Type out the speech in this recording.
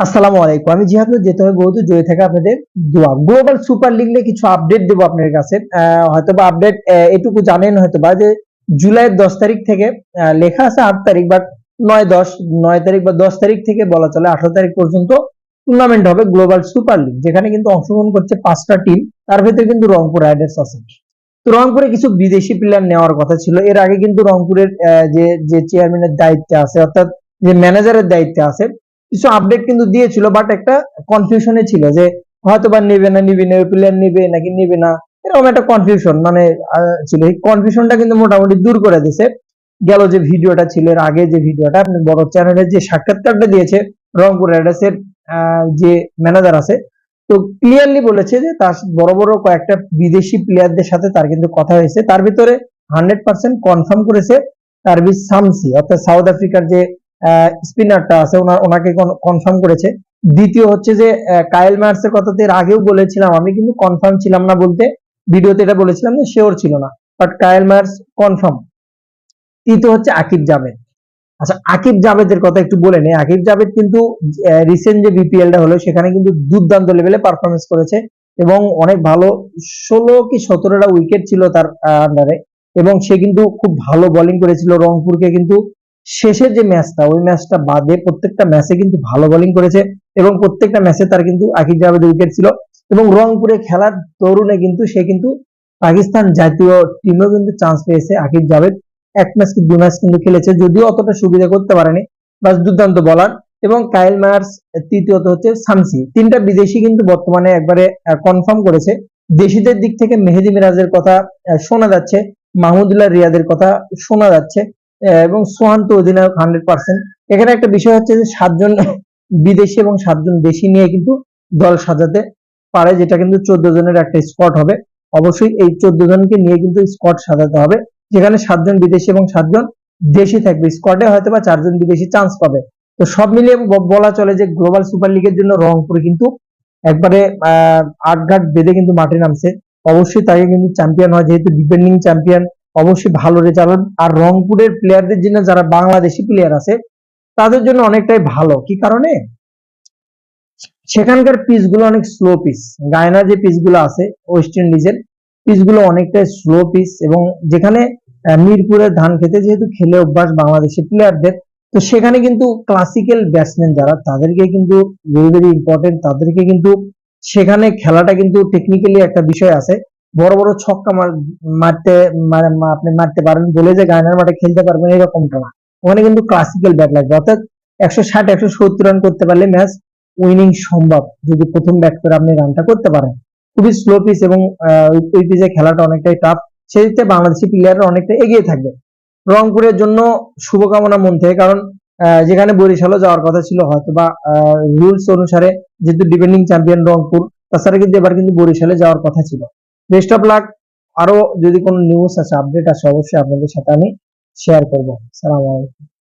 আসসালামু আলাইকুম। আমি জিহাদ যেতে হবে বহুত জয় থেকে আপনাদের দোয়া। গ্লোবাল সুপার লিগ নিয়ে কিছু আপডেট দেবো আপনাদের কাছে। আহ, হয়তোবা আপডেট এটুকু জানেন হয়তোবা যে জুলাইয়ের দশ তারিখ থেকে লেখা আছে আট তারিখ বা নয় দশ নয় তারিখ বা দশ তারিখ থেকে বলা চলে আঠারো তারিখ পর্যন্ত টুর্নামেন্ট হবে গ্লোবাল সুপার লিগ যেখানে কিন্তু অংশগ্রহণ করছে পাঁচটা টিম তার ভিতরে কিন্তু রংপুর রাইডার্স আছে। তো রংপুরে কিছু বিদেশি প্লেয়ার নেওয়ার কথা ছিল। এর আগে কিন্তু রংপুরের যে যে চেয়ারম্যানের দায়িত্বে আছে অর্থাৎ যে ম্যানেজারের দায়িত্বে আছে কিছু আপডেট কিন্তু দিয়েছিল বাট একটা কনফিউশনে ছিল যে হয়তো বা নেবে না, নিবে না প্লেয়ার নেবে নাকি নিবে না, এরকম একটা কনফিউশন মানে ছিল। এই কনফিউশনটা কিন্তু মোটামুটি দূর করে দিয়েছে। গেল যে ভিডিওটা ছিল, এর আগে যে ভিডিওটা, আপনি বড় চ্যানেলে যে সাক্ষাৎকারটা দিয়েছে, রংপুর রাইডার্সের যে ম্যানেজার আছে, তো ক্লিয়ারলি বলেছে যে তার বড় বড় কয়েকটা বিদেশি প্লেয়ারদের সাথে তার কিন্তু কথা হয়েছে। তার ভিতরে হান্ড্রেড পার্সেন্ট কনফার্ম করেছে তার তারবিজ সামসি, অর্থাৎ সাউথ আফ্রিকার যে স্পিনারটা আছে ওনাকে কনফার্ম করেছে। দ্বিতীয় হচ্ছে যে কায়েল মার্সের কথা এর আগেও বলেছিলাম আমি, কিন্তু কনফার্ম ছিলাম না বলতে। ভিডিওতে এটা বলেছিলাম যে শিওর ছিল না। বাট কায়েল মার্স কনফার্ম তৃতীয় হচ্ছে আকিব জাভেদ আচ্ছা আকিব জাভেদের কথা একটু বলে নেই। আকিব জাভেদ কিন্তু রিসেন্ট যে বিপিএলটা হলো, সেখানে কিন্তু দুর্দান্ত লেভেলে পারফরমেন্স করেছে। এবং অনেক ভালো, ষোলো কি সতেরোটা উইকেট ছিল তার আন্ডারে এবং সে কিন্তু খুব ভালো বোলিং করেছিল। রংপুরকে কিন্তু শেষের যে ম্যাচটা ওই ম্যাচটা বাদে প্রত্যেকটা ম্যাচে কিন্তু ভালো বোলিং করেছে এবং প্রত্যেকটা ম্যাচে তার কিন্তু আকিব জাভেদ উইকেট ছিল এবং রংপুরে খেলার তরুণে কিন্তু সে কিন্তু পাকিস্তান জাতীয় টিমেও কিন্তু চান্স পেয়েছে আকিব জাভেদ। এক ম্যাচ কি, দু ম্যাচ কিন্তু খেলেছে, যদিও অতটা সুবিধা করতে পারেনি। বাস দুর্দান্ত বলার এবং কাইল মায়ার্স তৃতীয়ত হচ্ছে সামসি তিনটা বিদেশি কিন্তু বর্তমানে একবারে কনফার্ম করেছে। দেশিদের দিক থেকে মেহেদি মিরাজের কথা শোনা যাচ্ছে, মাহমুদুল্লাহ রিয়াদের কথা শোনা যাচ্ছে। এবং সোহান্ত অধিনায়ক হান্ড্রেড পার্সেন্ট এখানে একটা বিষয় হচ্ছে যে সাতজন বিদেশি এবং সাতজন দেশি নিয়ে কিন্তু দল সাজাতে পারে যেটা কিন্তু চোদ্দ জনের একটা স্কোয়াড হবে। অবশ্যই এই চোদ্দ জনকে নিয়ে কিন্তু স্কোয়াড সাজাতে হবে যেখানে সাতজন বিদেশি এবং সাতজন দেশি থাকবে। স্কটে হয়তো বা চারজন বিদেশি চান্স পাবে। তো সব মিলিয়ে বলা চলে যে গ্লোবাল সুপার লিগের জন্য রংপুর কিন্তু একবারে আহ, আটঘাট বেঁধে কিন্তু মাঠে নামছে। অবশ্যই তাকে কিন্তু চ্যাম্পিয়ন হয় যেহেতু ডিপেন্ডিং চ্যাম্পিয়ন অবশ্যই ভালো রেজাল্ট আর রংপুরের প্লেয়ারদের জন্য যারা বাংলাদেশি প্লেয়ার আছে, তাদের জন্য অনেকটাই ভালো। কি কারণে? সেখানকার পিচগুলো অনেক স্লো পিচ গায়না যে পিচগুলো আছে ওয়েস্ট ইন্ডিজের পিচগুলো অনেকটাই স্লো পিচ এবং যেখানে মিরপুরের ধান খেতে যেহেতু খেলে অভ্যাস বাংলাদেশি প্লেয়ারদের তো সেখানে কিন্তু ক্লাসিক্যাল ব্যাটসম্যান যারা, তাদেরকে কিন্তু ভেরি ভেরি ইম্পর্টেন্ট তাদেরকে কিন্তু সেখানে খেলাটা কিন্তু টেকনিক্যালি একটা বিষয় আছে। বড় বড় ছক্কা মারতে মানে আপনি মারতে পারেন, বলে যে গায়নার মাঠে খেলতে পারবেন, এরকমটা না। ওখানে কিন্তু ক্লাসিক্যাল ব্যাট লাগবে। অর্থাৎ একশো ষাট, একশো সত্তর রান করতে পারলে ম্যাচ উইনিং সম্ভব। যদি প্রথম ব্যাট করে আপনি রানটা করতে পারেন। খুবই স্লো পিচ এবং ওই- পিচে খেলাটা অনেকটাই টাফ সেদিকে বাংলাদেশি প্লেয়াররা অনেকটা এগিয়ে থাকবে। রংপুরের জন্য শুভকামনা মন থেকে, কারণ যেখানে বরিশালও যাওয়ার কথা ছিল হয়তো বা রুলস অনুসারে যেহেতু ডিপেন্ডিং চ্যাম্পিয়ন রংপুর, তাছাড়া কিন্তু এবার কিন্তু বরিশালে যাওয়ার কথা ছিল। বেস্ট অফ লাক আরও যদি কোনো নিউজ আছে আপডেট আছে, অবশ্যই আপনাদের সাথে আমি শেয়ার করব। সালাম আলাইকুম।